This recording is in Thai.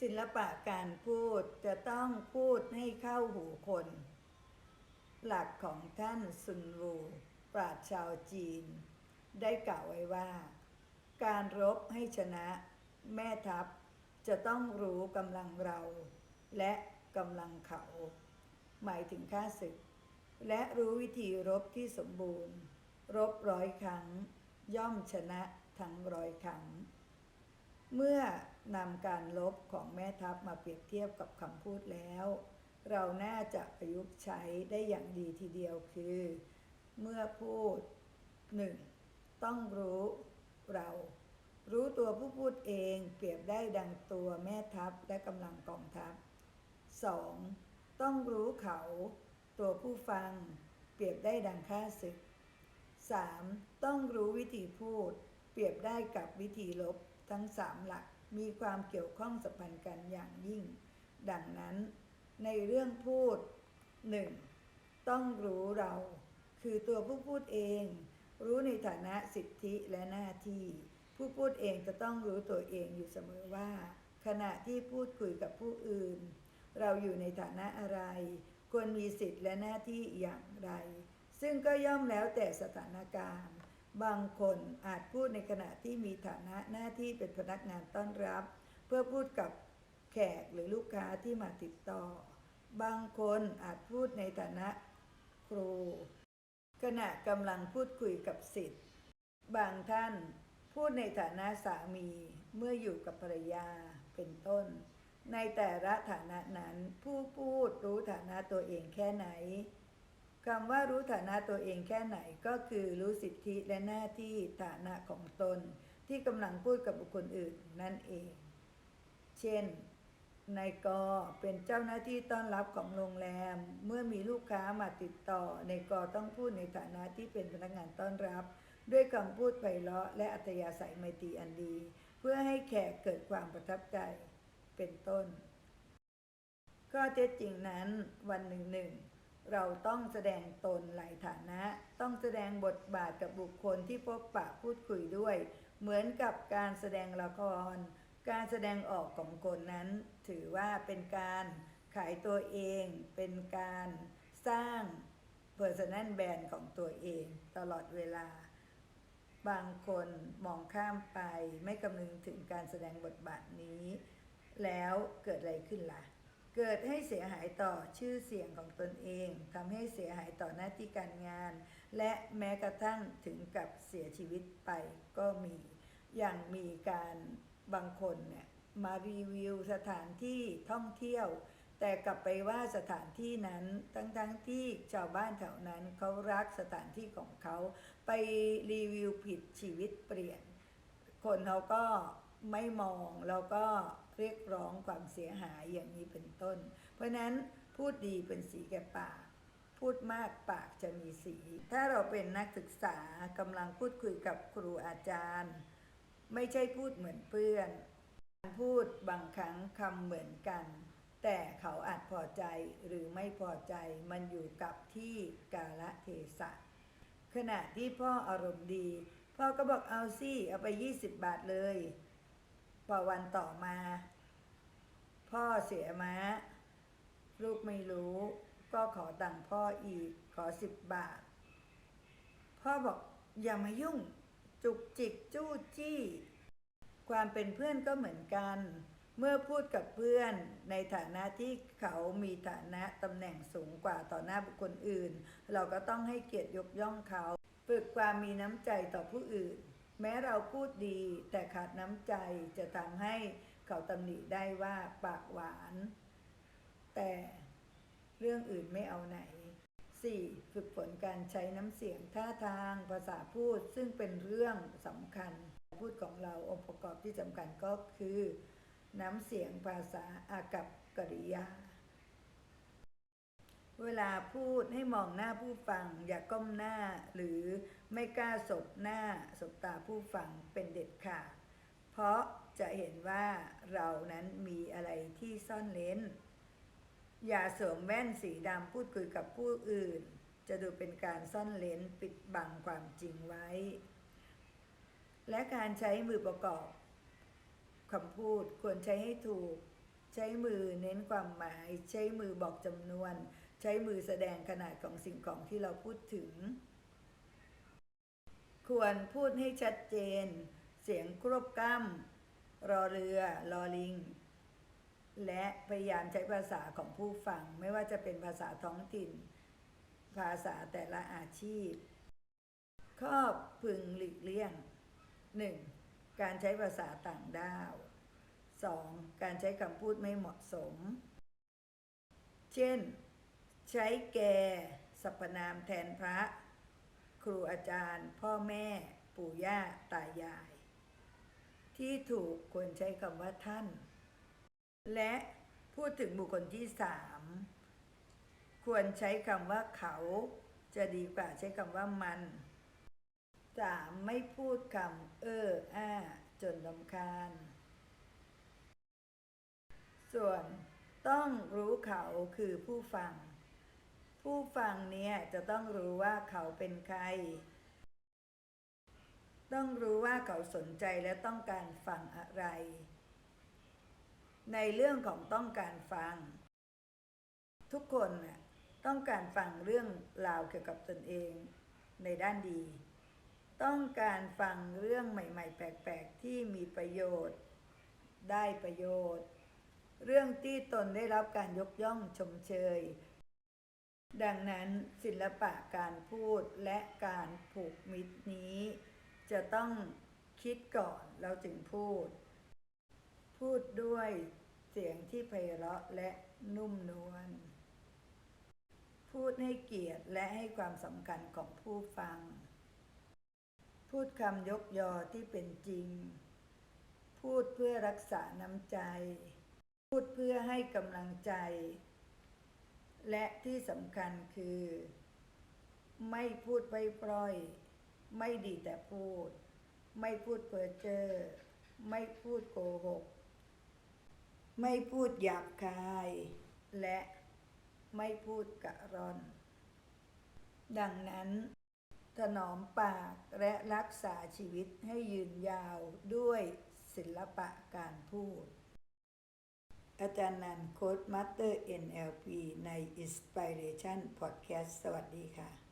ศิลปะการพูดจะต้องพูดให้เข้าหูคน หลักของท่านซุนวูปราชชาวจีน ได้กล่าวไว้ว่า การรบให้ชนะ แม่ทัพจะต้องรู้กำลังเรา และกำลังเขา หมายถึงข้าศึก และรู้วิธีรบที่สมบูรณ์ รบร้อยครั้ง ย่อมชนะทั้งร้อยครั้ง เมื่อ นำการลบของแม่ทัพมาเปรียบเทียบกับคำพูดแล้ว เราน่าจะประยุกต์ใช้ได้อย่างดีทีเดียวคือ เมื่อพูดหนึ่งต้องรู้เรา รู้ตัวผู้พูดเองเปรียบได้ดังตัวแม่ทัพและกำลังกองทัพ 2. ต้องรู้เขา ตัวผู้ฟัง เปรียบได้ดังข้าศึก 3. ต้องรู้วิธีพูด เปรียบได้กับวิธีลบทั้งสามหลัก มีความเกี่ยวข้องสัมพันธ์กันอย่างยิ่ง ดังนั้น ในเรื่องพูด 1. ต้องรู้เรา คือตัวผู้พูดเอง รู้ในฐานะสิทธิและหน้าที่ ผู้พูดเองจะต้องรู้ตัวเองอยู่เสมอว่า ขณะที่พูดคุยกับผู้อื่น เราอยู่ในฐานะอะไร ควรมีสิทธิและหน้าที่อย่างไร ซึ่งก็ย่อมแล้วแต่สถานการณ์ บางคนอาจพูดในขณะที่มีฐานะหน้าที่เป็นพนักงานต้อนรับ เพื่อพูดกับแขกหรือลูกค้าที่มาติดต่อ บางคนอาจพูดในฐานะครู ขณะกำลังพูดคุยกับสิทธิ์ บางท่านพูดในฐานะสามีเมื่ออยู่กับภรรยาเป็นต้น ในแต่ละฐานะนั้นผู้พูดรู้ฐานะตัวเองแค่ไหน คำว่ารู้ฐานะตัวเองแค่ไหนก็คือรู้สิทธิและหน้าที่ฐานะของตน ที่กำลังพูดกับบุคคลอื่นนั่นเอง เช่นนายกเป็นเจ้าหน้าที่ต้อนรับของโรงแรม เมื่อมีลูกค้ามาติดต่อนายกต้องพูดในฐานะที่เป็นพนักงานต้อนรับ ด้วยคำพูดไพเราะและอัธยาศัยไมตรีอันดี เพื่อให้แขกเกิดความประทับใจเป็นต้น ก็เท็จจริงนั้นวันหนึ่งหนึ่ง เราต้องแสดงตนหลายฐานะ ต้องแสดงบทบาทกับบุคคลที่พบปะพูดคุยด้วย เหมือนกับการแสดงละคร การแสดงออกของคนนั้น ถือว่าเป็นการขายตัวเอง เป็นการสร้าง Personal Brand ของตัวเองตลอดเวลา บางคนมองข้ามไปไม่คำนึงถึงการแสดงบทบาทนี้ แล้วเกิดอะไรขึ้นล่ะ เกิดให้เสียหายต่อชื่อเสียงของตนเองทำให้เสียหายต่อหน้าที่การงาน และแม้กระทั่งถึงกับเสียชีวิตไปก็มีอย่างมีการบางคนเนี่ยมารีวิวสถานที่ท่องเที่ยว แต่กลับไปว่าสถานที่นั้นทั้งๆทที่ชาวบ้านแถวนั้นเขารักสถานที่ของเขา ไปรีวิวผิดชีวิตเปลี่ยน คนเขาก็ไม่มองแล้วก็ เรียกร้องความเสียหายอย่างนี้เป็นต้น เพราะนั้นพูดดีเป็นสีแก่ปาก พูดมากปากจะมีสี ถ้าเราเป็นนักศึกษากำลังพูดคุยกับครูอาจารย์ ไม่ใช่พูดเหมือนเพื่อนพูดบางครั้งคำเหมือนกัน แต่เขาอาจพอใจหรือไม่พอใจมันอยู่กับที่กาลเทศะขณะที่พ่ออารมณ์ดี พ่อก็บอกเอาสิเอาไป 20 บาทเลย พอวันต่อมา พ่อเสียม้า ลูกไม่รู้ ก็ขอตังค์พ่ออีกขอ10บาท พ่อบอกอย่ามายุ่ง จุกจิกจู้จี้ ความเป็นเพื่อนก็เหมือนกัน เมื่อพูดกับเพื่อนในฐานะที่เขามีฐานะตำแหน่งสูงกว่าต่อหน้าบุคคลอื่น เราก็ต้องให้เกียรติยกย่องเขา ฝึกความมีน้ำใจต่อผู้อื่น แม้เราพูดดีแต่ขาดน้ำใจจะทำให้เขาตำหนิได้ว่าปากหวาน แต่เรื่องอื่นไม่เอาไหน 4. ฝึกฝนการใช้น้ำเสียงท่าทางภาษาพูดซึ่งเป็นเรื่องสำคัญ พูดของเราองค์ประกอบที่สำคัญก็คือ น้ำเสียงภาษาอากับกริยา เวลาพูดให้มองหน้าผู้ฟัง อย่าก้มหน้าหรือไม่กล้าสบหน้าสบตาผู้ฟังเป็นเด็ดขาดเพราะจะเห็นว่าเรานั้นมีอะไรที่ซ่อนเลนอย่าสวมแว่นสีดำพูดคุยกับผู้อื่น จะดูเป็นการซ่อนเลนปิดบังความจริงไว้ และการใช้มือประกอบคำพูดควรใช้ให้ถูก ใช้มือเน้นความหมาย ใช้มือบอกจำนวน ใช้มือแสดงขนาดของสิ่งของที่เราพูดถึง ควรพูดให้ชัดเจน เสียงครบกล้ำรอเรือ รอลิง และพยายามใช้ภาษาของผู้ฟัง ไม่ว่าจะเป็นภาษาท้องถิ่น ภาษาแต่ละอาชีพ ข้อพึงหลีกเลี่ยง 1. การใช้ภาษาต่างด้าว 2. การใช้คำพูดไม่เหมาะสม เช่น ใช้แกสรรพนามแทนพระ ครูอาจารย์ พ่อแม่ ปู่ย่า ตายาย ที่ถูกควรใช้คำว่าท่าน และพูดถึงบุคคลที่สามควรใช้คำว่าเขา จะดีกว่าใช้คำว่ามันสามไม่พูดคำเอออ้า จนลำคาญ ส่วนต้องรู้เขาคือผู้ฟัง ผู้ฟังเนี่ยจะต้องรู้ว่าเขาเป็นใคร ต้องรู้ว่าเขาสนใจและต้องการฟังอะไร ในเรื่องของต้องการฟัง ทุกคนน่ะต้องการฟังเรื่องราวเกี่ยวกับตนเองในด้านดี ต้องการฟังเรื่องใหม่ ๆ แปลกๆ ที่มีประโยชน์ ได้ประโยชน์ เรื่องที่ตนได้รับการยกย่องชมเชย ดังนั้นศิลปะการพูดและการผูกมิตรนี้ จะต้องคิดก่อนเราจึงพูด พูดด้วยเสียงที่ไพเราะและนุ่มนวลพูดให้เกียรติและให้ความสำคัญของผู้ฟัง พูดคำยกยอที่เป็นจริง พูดเพื่อรักษาน้ำใจ พูดเพื่อให้กำลังใจ และที่สำคัญคือ ไม่พูดไปปล่อย ไม่ดีแต่พูด ไม่พูดเพ้อเจอ ไม่พูดโกหก ไม่พูดหยาบคาย และไม่พูดกะรอน ดังนั้น ถนอมปากและรักษาชีวิตให้ยืนยาวด้วยศิลปะการพูด อาจารย์นันโค้ดมาสเตอร์ NLP ใน Inspiration Podcast สวัสดีค่ะ